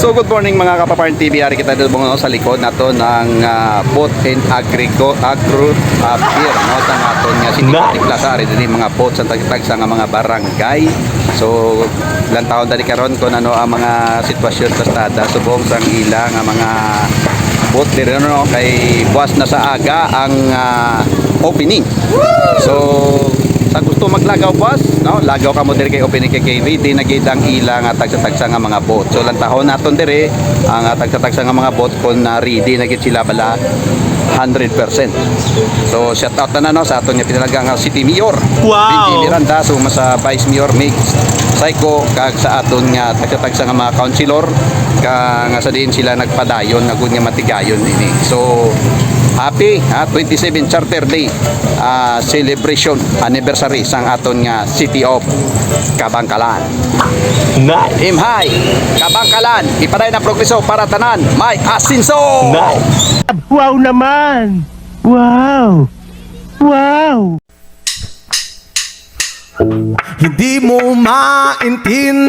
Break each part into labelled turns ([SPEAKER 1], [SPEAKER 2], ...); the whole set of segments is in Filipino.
[SPEAKER 1] So good morning mga kapaparn TV. Ari kita dito mga sa likod nato ng uh, boat and agrico agro uh, pier no sa aton nga City Plaza ari dinhi mga boat sa tagtag sa nga mga barangay. So ilang taon dali karon kon ano ang mga sitwasyon sa stada subong sang ila nga mga boat diri no kay buwas na sa aga ang ah, opening. So sa gusto maglagaw boss no lagaw ka mo diri kay opening kay KV di nagidang ilang nga tagsa-tagsa nga mga boat so lang tahon naton diri ang tagsa-tagsa nga mga boat kun na ready na gid sila bala 100%. So shout out na no sa aton nga pinalagang nga City Mayor.
[SPEAKER 2] Wow!
[SPEAKER 1] Binti Miranda so sa Vice Mayor Mix Psycho kag sa aton nga tagsa-tagsa nga mga councilor ka nga sa diin sila nagpadayon nga gud nga matigayon ini. So happy ha 27 Charter Day ah, celebration anniversary sang aton nga City of Kabangkalan.
[SPEAKER 2] Nice.
[SPEAKER 1] Imhay, Kabangkalan, ipaday na progreso para tanan, may asinso.
[SPEAKER 2] Nice.
[SPEAKER 3] Wow naman! Wow! Wow!
[SPEAKER 4] Hindi mo maintindihan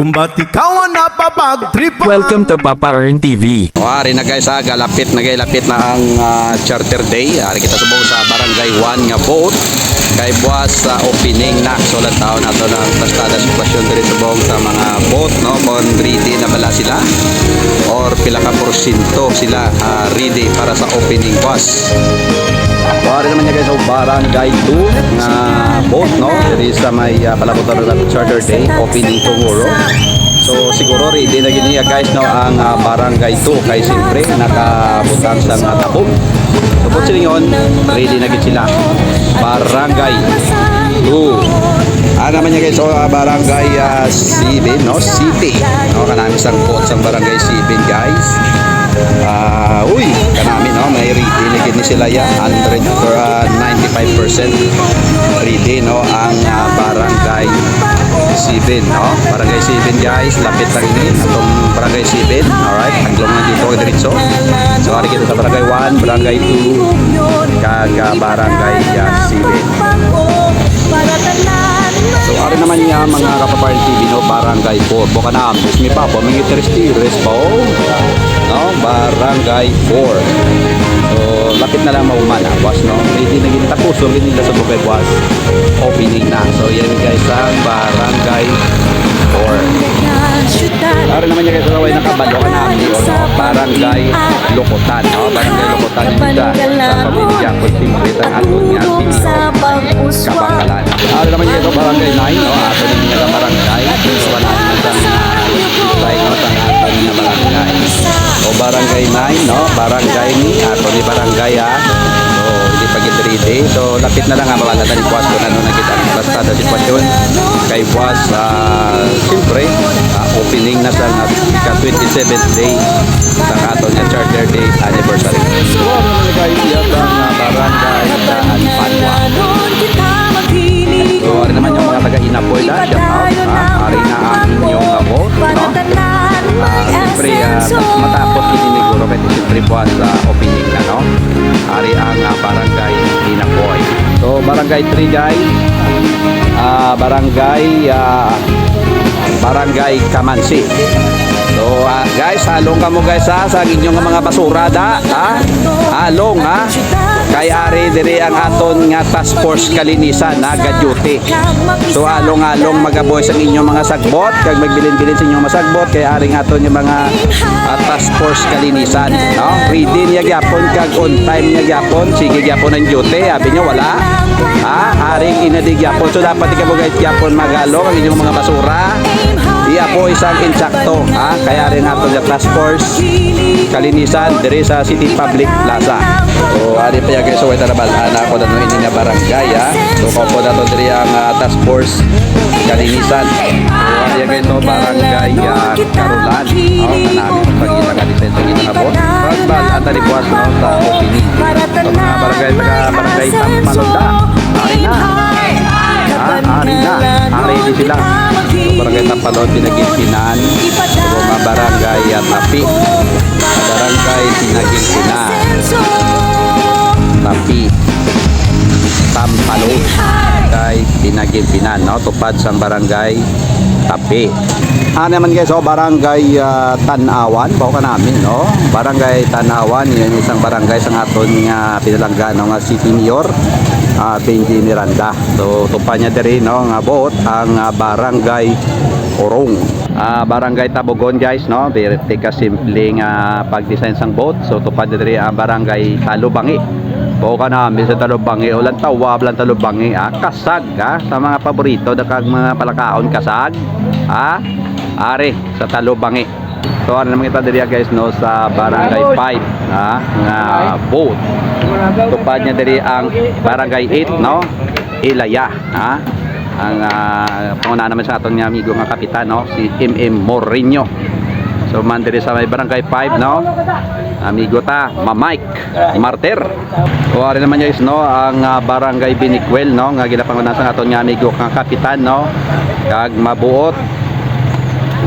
[SPEAKER 4] Kung ba't ikaw ang napapagtripan
[SPEAKER 2] Welcome to Papa Earn TV.
[SPEAKER 1] O, ari na guys ha, galapit na galapit na ang ah, charter day. Ari kita subong sa barangay 1 nga boat. Kay buwas sa opening na. So lang taon nato ng pastada sitwasyon diri subong sa mga boat no kung ready na bala sila or pila ka porsyento sila ah, ready para sa opening buwas. Pare naman niya guys sa barangay 2 nga boat no. Diri sa may uh, palabutan charter day opening tomorrow. So siguro ready na gid niya guys no ang ah, barangay 2 kay siyempre nakabutang sa nga tapong. So kung sila yun, ready na gid sila. Barangay 2. Ah naman niya guys so ah, barangay uh, 7 no City. No kanami sang boat sang barangay 7 guys. Ah, uy, kanami no, may ready na gid ni sila ya 100 or ah, 95% ready no ang ah, barangay 7 no. Barangay 7 guys, lapit lang ini atong barangay 7. Alright, hanggang na dito diretso. So ari kita sa barangay 1, barangay 2, kag ah, barangay ah, 7. So ari naman niya mga kapapayan TV no barangay 4 Buka na ambos mi pa po mga tires po no? Barangay 4 So lapit na lang maumana boss no? Ready na gini tapos so gini na sa bukay boss. Opening na. So yan guys ang barangay 4 Ari naman niya guys sa way nakabalo ka namin no? Barangay Lukutan no? Barangay Lukutan yung isa sa pamilya. Ko siyempre ang aton nga sino kabakalan. Ano naman yung ito barangay Ni, ato ni barangay ha. So, hindi pa gitride. So, lapit na lang ha, mawala na ni Buwas kung ano na kita ang bastada sitwasyon. Kay Buwas, ah, siyempre, ah, opening na sa ka 27th day sa ato niya Charter Day anniversary. So, ano naman guys, yan ang barangay sa Alpanwa. Po sa opening na, no? Ari ang ah, barangay Inapoy. So, barangay 3 guys, ah, barangay, ah, barangay Kamansi. So, ah, guys, halong ka mo guys ha, sa inyong mga basura da, ha? Halong ha? Kay ari diri ang aton nga task force kalinisan na gadyuti. So along-along magaboy sa inyong mga sagbot kag magbilin-bilin sa inyong mga sagbot kay aring aton yung mga ah, task force kalinisan, no? Ready niya gyapon kag on time niya gyapon, sige gyapon ang duty, abi niya wala. Ha? Aring inadig gyapon. So dapat ikaw guys gyapon magalong ang inyong mga basura. Po isang insakto, ha? Kaya rin aton yung task force kalinisan diri sa City Public Plaza. So ari pa ya guys so ita na ana ko dano ini nga barangay ha. So ko po dato diri ang ah, task force kalinisan. So ari guys to barangay uh, Karulan. Oh kanami pagkita ka dito sa kita po. Ragbal at ari no sa opening. So mga barangay taga barangay Tampalonda. Ari na. Ha, ari na. Ari di sila. So, barangay Tampalon pinagimpinan. So mga barangay at Tapi. Barangay pinagimpinan. Tapi Tampalon kay Pinagimpinan no tupad sang barangay tabi. Ah naman guys, oh, barangay ah, Tanawan, bako ka namin, no? Barangay Tanawan, yan isang barangay sa aton nga pinalangga no, nga City Mayor, ah, Benji Miranda. So, tupan niya diri, no, nga boat, ang ah, barangay Orong. Ah, barangay Tabogon guys, no? Very ka simple nga pag-design sang boat. So, niya diri ang barangay Talubangi. Bako ka namin sa Talubangi, ulan tawa, ulan Talubangi, ah, kasag, ah, sa mga paborito, dakag mga palakaon kasag, ah, are sa Talubangi. So ano naman kita diri guys no sa Barangay 5 ha? Nga boat. Tupad niya diri ang Barangay 8 no? Ilaya ha? Ang uh, panguna naman sa aton nga amigo nga kapitan no? Si MM Morinho. So man diri sa may Barangay 5 no? Amigo ta Ma Mike Martir. O ari naman guys no? Ang ah, Barangay Biniquel no? Nga ginapangunan sa aton nga amigo nga kapitan no? Kag mabuot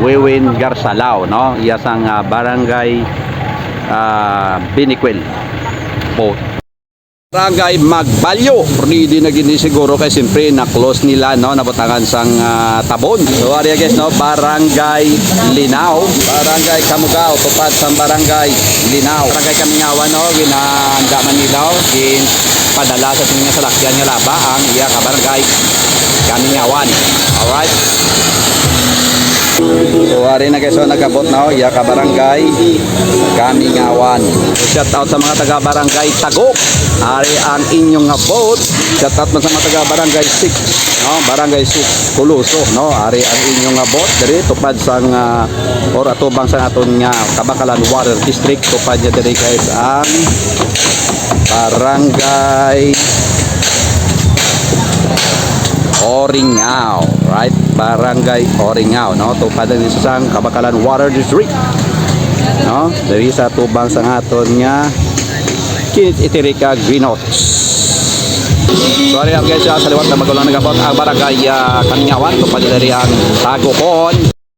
[SPEAKER 1] Wewin Garsalao no? Iya sang ah, barangay uh, Biniquel boat Barangay Magbalyo. Ready na gini siguro kay siyempre na close nila no? Nabutangan sang ah, tabon. So ari guys no? Barangay Linao. Barangay Kamugao. Tupad sang Barangay Linao. Barangay Kamingawan no? Ginahanda man nila gin padala sa sininga salakyan nga laba ang iya ka Barangay Kamingawan. Alright So ari na guys, nagabot na oh, iya ka barangay Kamingawan. So, shout out sa mga taga barangay Tagok. Ari ang inyong nga boat. Shout out sa mga taga barangay 6, no? Barangay 6 Kuluso, no? Ari ang inyong nga boat diri tupad sang uh, or atubang sa aton nga Kabakalan Water District tupad niya diri guys ang barangay Oringao, right? Barangay Oringao, no? Tupad din sa sang Kabakalan Water District. No? Dari sa tubang sa aton nga Kinit Itirika Greenots. Sorry lang guys, sa liwat na magulang nagabot ang barangay uh, Kamingawan, tupad dari ang Tagukon,